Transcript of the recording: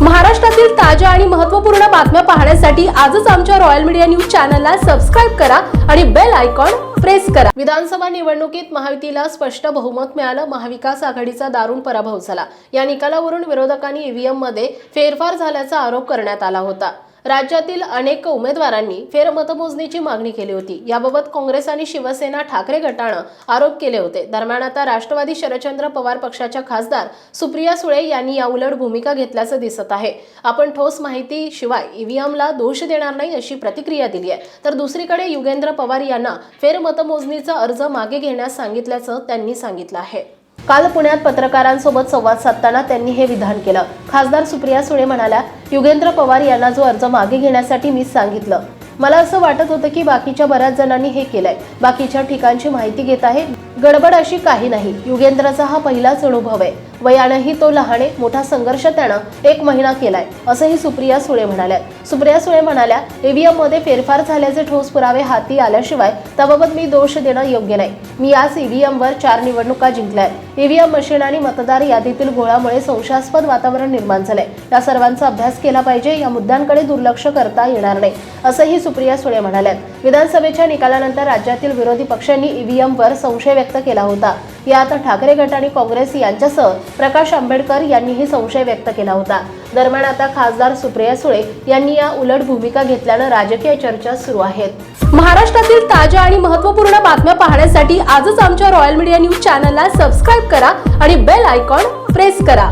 महाराष्ट्रातील ताज्या आणि महत्त्वपूर्ण बातम्या पाहण्यासाठी आजच आमच्या रॉयल मीडिया न्यूज चॅनलला सबस्क्राईब करा आणि बेल आयकॉन प्रेस करा. विधानसभा निवडणुकीत महायुतीला स्पष्ट बहुमत मिळालं महाविकास आघाडीचा दारुण पराभव झाला. या निकालावरून विरोधकांनी ईव्हीएममध्ये फेरफार झाल्याचा आरोप करण्यात आला होता. राज्यातील अनेक उमेदवारांनी फेरमतमोजणीची मागणी केली होती. याबाबत काँग्रेस आणि शिवसेना ठाकरे गटानं आरोप केले होते. दरम्यान आता राष्ट्रवादी शरदचंद्र पवार पक्षाच्या खासदार सुप्रिया सुळे यांनी याउलट भूमिका घेतल्याचं दिसत आहे. आपण ठोस माहिती शिवाय ईव्हीएमला दोष देणार नाही अशी प्रतिक्रिया दिली आहे तर दुसरीकडे युगेंद्र पवार यांना फेरमतमोजणीचा अर्ज मागे घेण्यास सांगितल्याचं त्यांनी सांगितलं आहे. काल पुण्यात पत्रकारांसोबत संवाद साधताना त्यांनी हे विधान केलं. खासदार सुप्रिया सुळे म्हणाल्या युगेंद्र पवार यांना जो अर्ज मागे घेण्यासाठी मी सांगितलं. मला असं वाटत होतं की बाकीच्या बऱ्याच जणांनी हे केलंय. बाकीच्या ठिकाणची माहिती घेत आहे. गडबड अशी काही नाही. युगेंद्रचा हा पहिलाच अनुभव आहे. वयानंही तो लहान मोठा संघर्ष त्यानं एक महिना केलाय असंही सुप्रिया सुळे म्हणाल्या सुप्रिया सुळे म्हणाल्या ईव्हीएममध्ये फेरफार झाल्याचे ठोस पुरावे हाती आल्याशिवाय त्याबाबत मी दोष देणं योग्य नाही. मी आज ईव्हीएम वर चार निवडणुका जिंकल्या ईव्हीएम मशीन आणि मतदार यादीतील घोळामुळे संशयास्पद वातावरण निर्माण झालंय. या सर्वांचा अभ्यास केला पाहिजे या मुद्द्यांकडे दुर्लक्ष करता येणार नाही असंही सुप्रिया सुळे म्हणाल्या विधानसभेच्या निकालानंतर राज्यातील विरोधी पक्षांनी ईव्हीएम वर संशय व्यक्त केला होता. यात ठाकरे गट आणि काँग्रेस यांच्यासह प्रकाश आंबेडकर यांनीही संशय व्यक्त केला होता. दरम्यान आता खासदार सुप्रिया सुळे यांनी या उलट भूमिका घेतल्यानं राजकीय चर्चा सुरू आहेत. महाराष्ट्रातील ताज्या आणि महत्त्वपूर्ण बातम्या पाहण्यासाठी आजच आमच्या रॉयल मीडिया न्यूज चॅनलला सबस्क्राईब करा आणि बेल आयकॉन प्रेस करा.